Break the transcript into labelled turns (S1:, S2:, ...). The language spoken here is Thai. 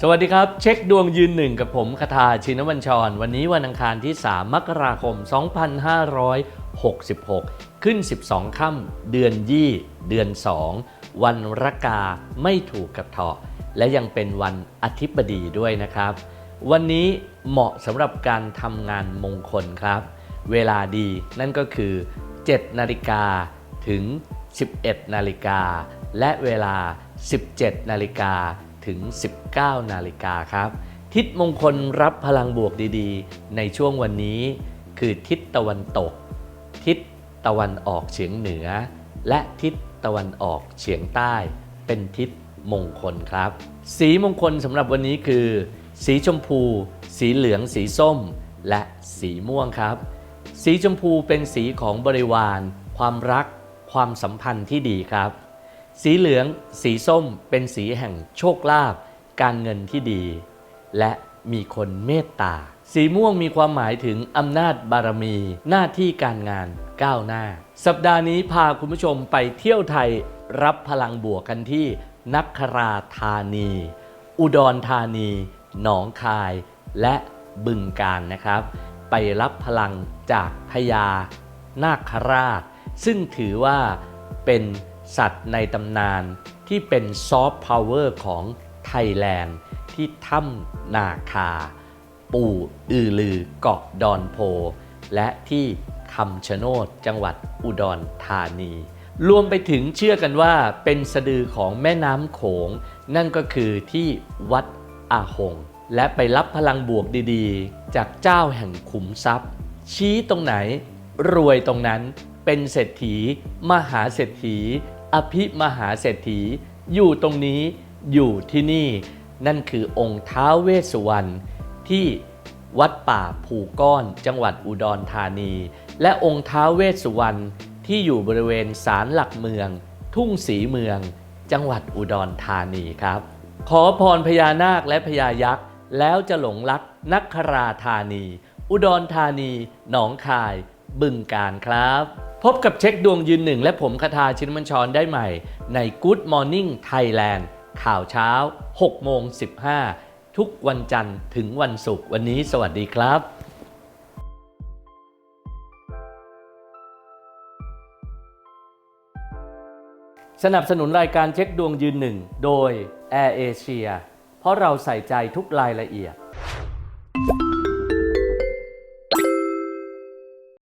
S1: สวัสดีครับ เช็คดวงยืนหนึ่งกับผมคาทาชินวัญชร วันนี้วันอังคารที่ 3 มกราคม 2566 ขึ้น 12 ค่ำเดือนยี่เดือน 2 วันรกาไม่ถูกกับเถาะและยังเป็นวันอาทิตย์บดีด้วยนะครับ วันนี้เหมาะสำหรับการทำงานมงคลครับ เวลาดีนั่นก็คือ 7 นาฬิกาถึง 11 นาฬิกา และเวลา 17 นาฬิกา ถึง 19 นาฬิกาครับ ทิศมงคลรับพลังบวกดีๆ ในช่วงวันนี้ คือทิศตะวันตก ทิศตะวันออกเฉียงเหนือ และทิศตะวันออกเฉียงใต้ เป็นทิศมงคลครับ สีมงคลสำหรับวันนี้คือ สีชมพู สีเหลือง สีส้ม และสีม่วงครับ สีชมพูเป็นสีของบริวาร ความรัก ความสัมพันธ์ที่ดีครับ สีเหลือง สีส้มเป็นสีแห่งโชคลาภการเงินที่ดี และมีคนเมตตา สีม่วงมีความหมายถึงอำนาจบารมี หน้าที่การงานก้าวหน้า สัปดาห์นี้พาคุณผู้ชมไปเที่ยวไทยรับพลังบวกกันที่นักคราธานี อุดรธานี หนองคาย และบึงการนะครับ ไปรับพลังจากพญานาคราช ซึ่งถือว่าเป็น สัตว์ในตำนานที่เป็นซอฟต์พาวเวอร์ของไทยแลนด์ที่ถ้ำนาคา ปู่อือลือเกาะดอนโพ และที่คำชะโนดจังหวัดอุดรธานี รวมไปถึงเชื่อกันว่าเป็นสะดือของแม่น้ำโขง นั่นก็คือที่วัดอาหง และไปรับพลังบวกดีๆ จากเจ้าแห่งขุมทรัพย์ ชี้ตรงไหน รวยตรงนั้นเป็นเศรษฐี มหาเศรษฐี อภิมหาเศรษฐี อยู่ตรงนี้อยู่ที่นี่ นั่นคือองค์ท้าวเวสสุวรรณที่วัดป่าภูก้อนจังหวัดอุดรธานี และองค์ท้าวเวสสุวรรณที่อยู่บริเวณศาลหลักเมือง ทุ่งศรีเมือง จังหวัดอุดรธานีครับ ขอพรพญานาคและพญายักษ์ แล้วจะหลงรักนักคราธานี อุดรธานี หนองคาย บึงการครับ พบกับเช็คดวงยืนหนึ่งและผมคทาชินมัญชรได้ใหม่ ใน Good Morning Thailand ข่าวเช้า 6 โมง 15 ทุกวันจันทร์ถึงวันศุกร์วันนี้สวัสดีครับสนับสนุนรายการเช็คดวงยืนหนึ่งโดย Air Asia เพราะเราใส่ใจทุกรายละเอียด